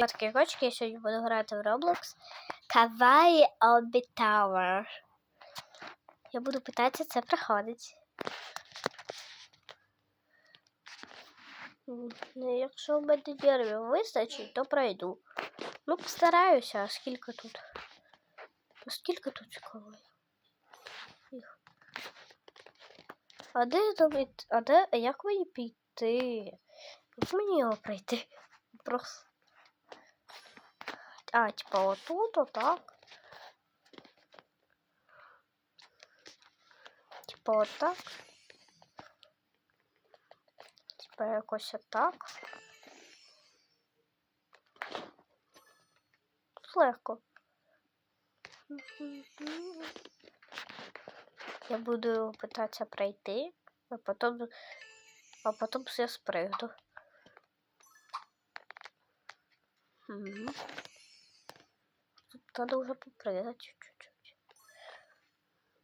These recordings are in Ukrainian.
Такі кочки, я сьогодні буду грати в Roblox. Kawaii Obi Tower. Я буду питатися, це проходить. Ну, якщо в мене нервів вистачить, то пройду. Ну, постараюся, а скільки тут? Ну, скільки тут цікаво? Їх. А де там, а де, а як мені піти? Як мені його пройти? Просто. А, типа отут, отак. Типа отак. Типа якось отак. Легко. Я буду питатися пройти, а потім, а потім я спригну. Мгм. Надо уже попрыгать чуть-чуть.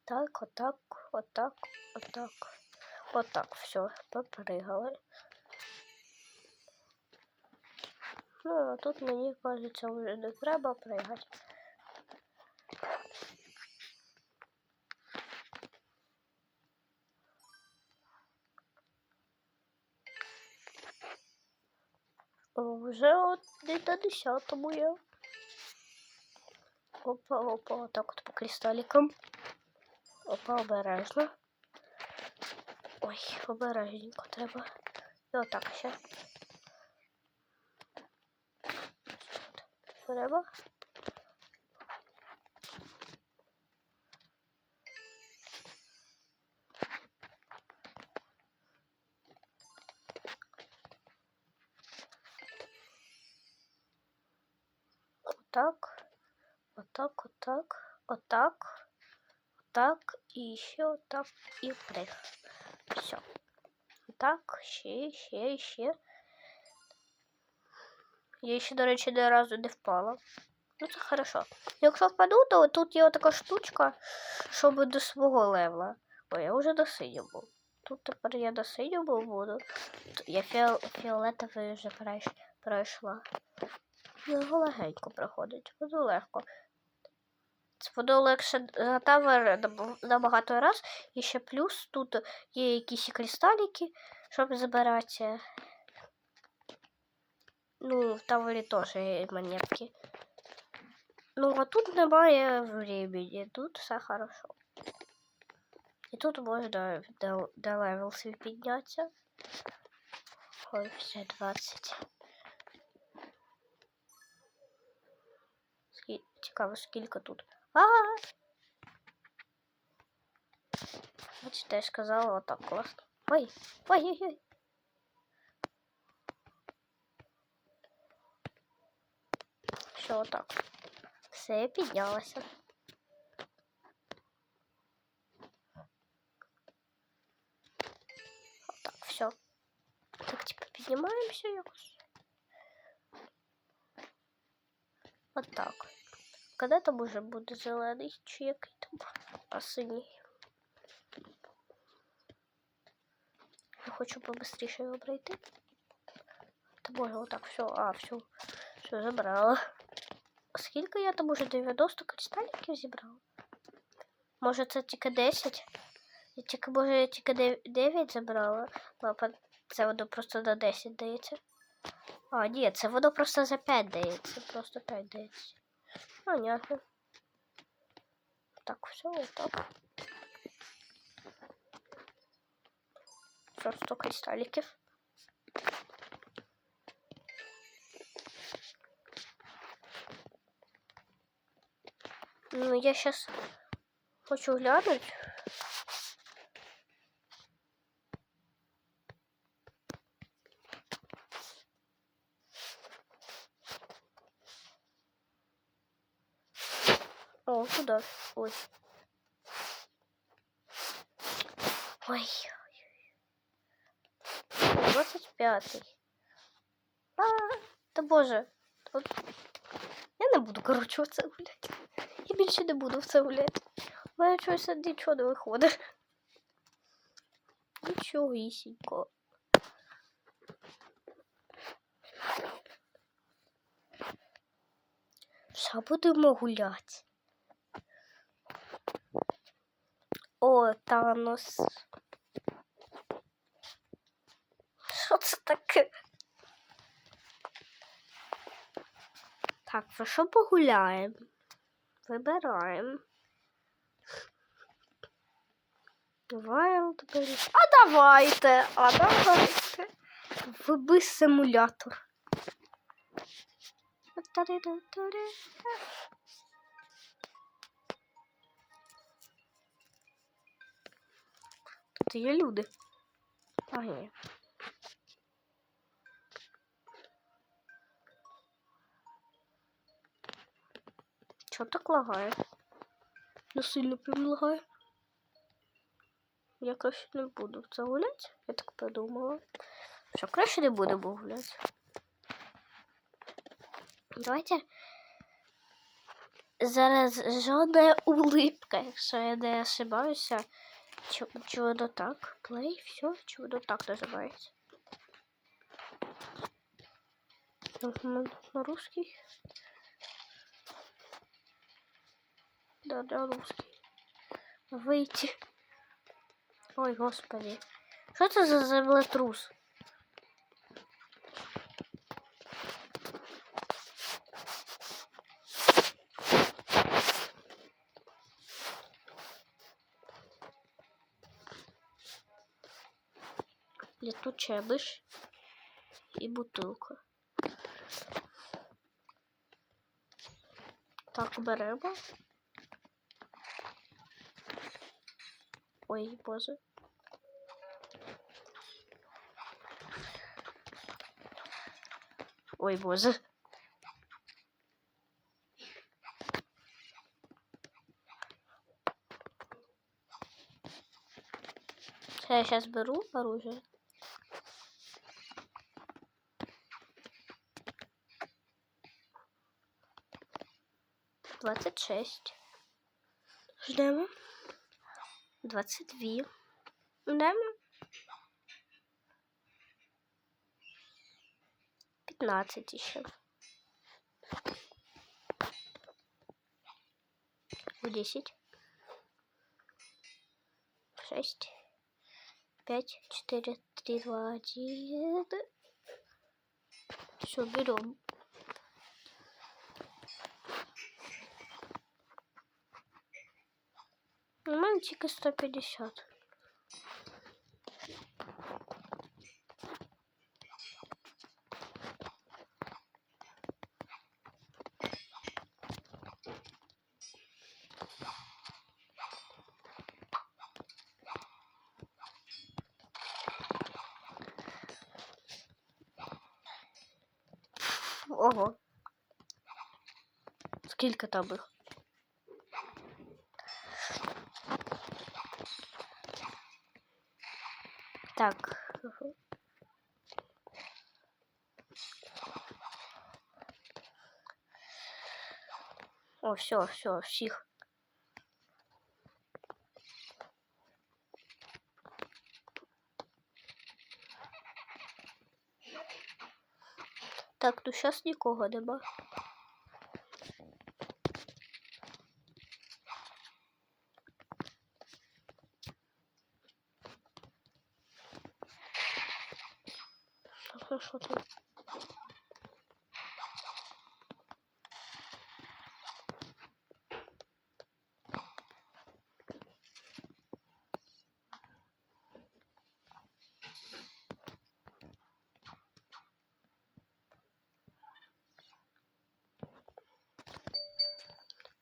Так, вот так, вот так, вот так. Вот так, все, попрыгали. Ну, а тут мені кажется, вже не треба пригати. О, Вже от не на десятому я. Опа, опа, вот так вот по кристалликам. Опа, обережно. Ой, обережненько треба. І отак ще. Треба. Отак. Отак, отак, отак, отак, і ще отак, і вдих. Все. Так, ще, ще, ще. Я ще, до речі, ні разу не впала. Ну, це хорошо. Якщо впаду, то тут є така штучка, щоб до свого левла. Ой, я вже до синього. Тут тепер я до синього буду. Я фіол... фіолетовий вже пройшла. Його легенько проходить, воно легко. Воно легше за тавер набагато раз. І ще плюс тут є якісь кристаліки, щоб забирати. Ну, в тавері теж є монетки. Ну, а тут немає времени, тут все хорошо. І тут можна до, до левел свій піднятися. Ой, все 20. Цікаво, скільки тут. А! Бачите, я ж сказала, отак класно. Ой, ой, ой, ой. Все, отак. Все, я піднялася. Отак, все. Так, типа, піднімаємося якось. Отак. Коли там уже буде зелений чи який там синій? Я хочу побыстріше його пройти. Та може отак, все, а, все, все, забрала. Скільки я там уже 90 кристаліків зібрала? Може це тільки 10? Я тільки, може, я тільки 9 забрала. Ну, а по- це воно просто на 10 дається. А, ні, це воно просто за 5 дається. Просто 5 дається. Понятно. Так, все, вот так. Все, 100 кристалликов. Ну, я сейчас хочу глянуть. Куда? Ой. Ой. 25. А, та боже. От... Я не буду, коротше, в це гуляти. Я більше не буду в це гуляти. У мене щось нічого не виходить. Нічого ісінько. Що будемо гуляти? О, Танос. Що це таке? Так, за що погуляємо? Вибираємо. Wild Berries. А давайте! А давайте. Виби симулятор. Та-ри-ра-та-ри. Є люди. А ні. Чого так лагає? Не сильно прям лагає. Я краще не буду це гуляти, я так подумала. Що краще не будемо гуляти. Давайте зараз жодна улипка, якщо я не ошибаюся. Воно так? Play, все, воно так називається? На, русский? Да, на русский. Выйти. Ой, господи. Що це за землетрус? Летучая мышь и бутылка. Так, беремо. Ой, боже. Ой, боже. Я сейчас беру оружие. Двадцать шесть. Ждемо. Двадцать дві. Ждемо. Пятнадцать еще. Десять. Шесть. Пять, четыре, три, два, один. Все, берем. тільки 150. Ого. Скільки там їх? Так. О, все, все, всіх. Так, ну сейчас нікого нема. Хорошо там.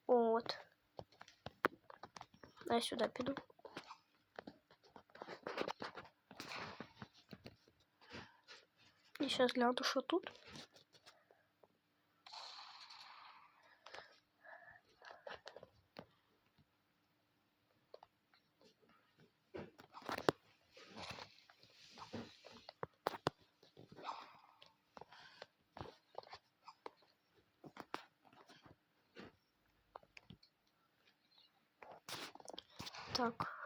Вот. Я сюда піду. И сейчас гляну, что тут. Так.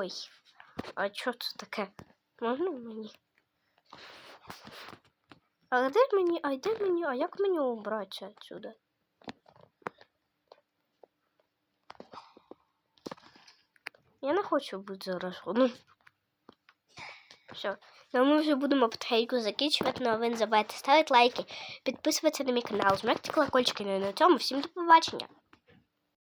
Ой, а що це таке? Можна мені? А де мені, а де мені, а як мені убратися отсюда? Я не хочу бути зараз. Ну. Все. Ну, ми вже будемо потихеньку закінчувати, ну а ви не забувайте ставити лайки, підписуватися на мій канал, жмякти колокольчики. Ну на цьому всім до побачення.